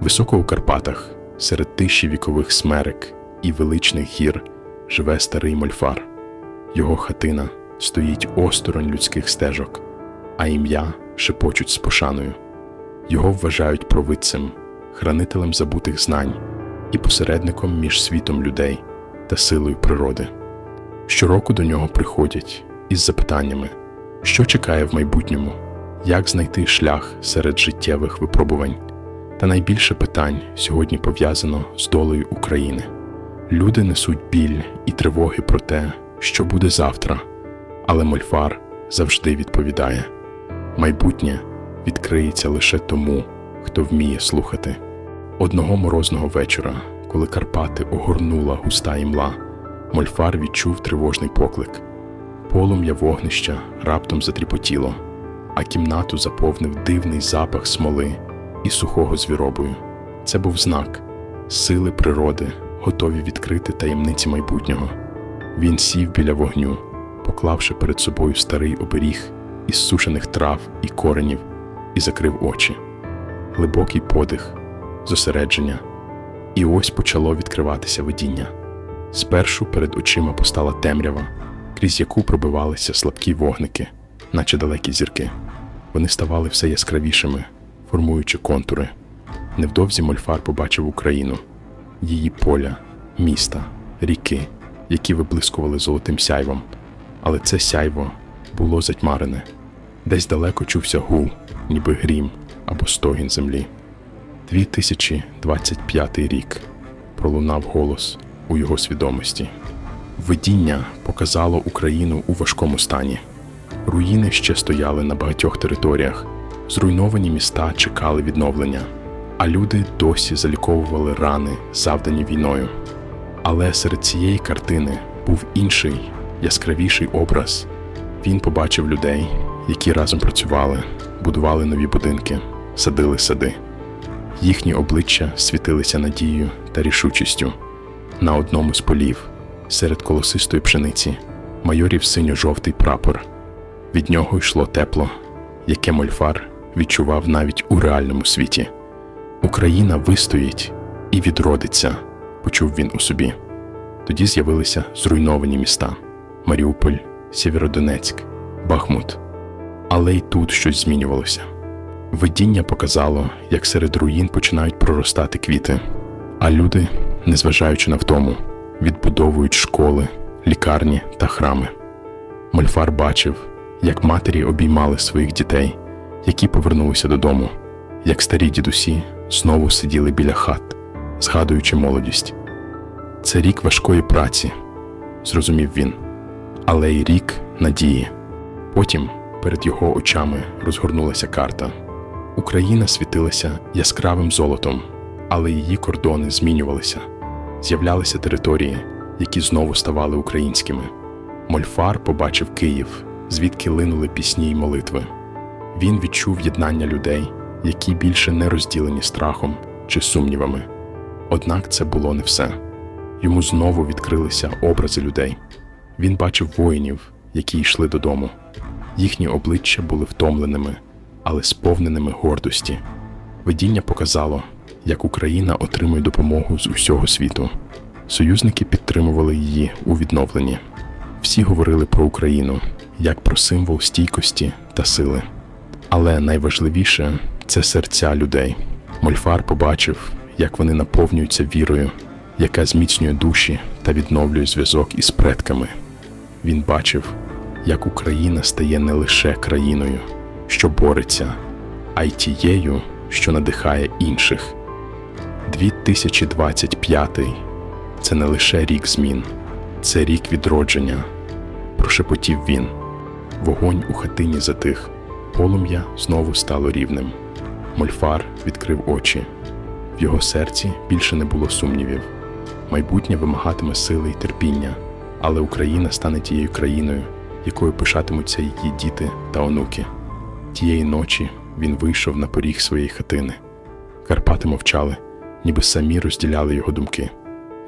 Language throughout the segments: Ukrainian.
Високо у Карпатах, серед тиші вікових смерек і величних гір, живе старий мольфар. Його хатина стоїть осторонь людських стежок, а ім'я шепочуть з пошаною. Його вважають провидцем, хранителем забутих знань і посередником між світом людей та силою природи. Щороку до нього приходять із запитаннями, що чекає в майбутньому, як знайти шлях серед життєвих випробувань. Та найбільше питань сьогодні пов'язано з долею України. Люди несуть біль і тривоги про те, що буде завтра, але Мольфар завжди відповідає: майбутнє відкриється лише тому, хто вміє слухати. Одного морозного вечора, коли Карпати огорнула густа імла, Мольфар відчув тривожний поклик. Полум'я вогнища раптом затріпотіло, а кімнату заповнив дивний запах смоли і сухого звіробою. Це був знак сили природи, готові відкрити таємниці майбутнього. Він сів біля вогню, поклавши перед собою старий оберіг із сушених трав і коренів, і закрив очі. Глибокий подих, зосередження, і ось почало відкриватися видіння. Спершу перед очима постала темрява, крізь яку пробивалися слабкі вогники, наче далекі зірки. Вони ставали все яскравішими, формуючи контури. Невдовзі Мольфар побачив Україну, її поля, міста, ріки, які виблискували золотим сяйвом, але це сяйво було затьмарене. Десь далеко чувся гул, ніби грім або стогін землі. 2025 рік пролунав голос у його свідомості. Видіння показало Україну у важкому стані. Руїни ще стояли на багатьох територіях, зруйновані міста чекали відновлення, а люди досі заліковували рани, завдані війною. Але серед цієї картини був інший, яскравіший образ. Він побачив людей, які разом працювали, будували нові будинки, садили сади. Їхні обличчя світилися надією та рішучістю. На одному з полів, серед колосистої пшениці, майорів синьо-жовтий прапор. Від нього йшло тепло, яке Мольфар відчував навіть у реальному світі. Україна вистоїть і відродиться, почув він у собі. Тоді з'явилися зруйновані міста Маріуполь, Сєвєродонецьк, Бахмут. Але й тут щось змінювалося. Видіння показало, як серед руїн починають проростати квіти, а люди, незважаючи на втому, відбудовують школи, лікарні та храми. Мольфар бачив, як матері обіймали своїх дітей, які повернулися додому, як старі дідусі знову сиділи біля хат, згадуючи молодість. Це рік важкої праці, зрозумів він, але й рік надії. Потім перед його очами розгорнулася карта. Україна світилася яскравим золотом, але її кордони змінювалися. З'являлися території, які знову ставали українськими. Мольфар побачив Київ, звідки линули пісні й молитви. Він відчув єднання людей, які більше не розділені страхом чи сумнівами. Однак це було не все. Йому знову відкрилися образи людей. Він бачив воїнів, які йшли додому. Їхні обличчя були втомленими, але сповненими гордості. Видіння показало, як Україна отримує допомогу з усього світу. Союзники підтримували її у відновленні. Всі говорили про Україну як про символ стійкості та сили. Але найважливіше це серця людей. Мольфар побачив, як вони наповнюються вірою, яка зміцнює душі та відновлює зв'язок із предками. Він бачив, як Україна стає не лише країною, що бореться, а й тією, що надихає інших. 2025 це не лише рік змін, це рік відродження, прошепотів він. Вогонь у хатині затих, полум'я знову стало рівним. Мольфар відкрив очі. В його серці більше не було сумнівів. Майбутнє вимагатиме сили і терпіння, але Україна стане тією країною, якою пишатимуться її діти та онуки. Тієї ночі він вийшов на поріг своєї хатини. Карпати мовчали, ніби самі розділяли його думки.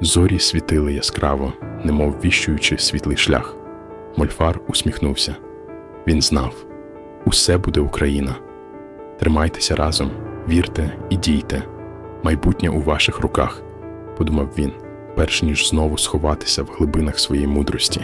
Зорі світили яскраво, немов віщуючи світлий шлях. Мольфар усміхнувся. Він знав усе буде Україна. Тримайтеся разом, вірте і дійте. Майбутнє у ваших руках, подумав він, перш ніж знову сховатися в глибинах своєї мудрості.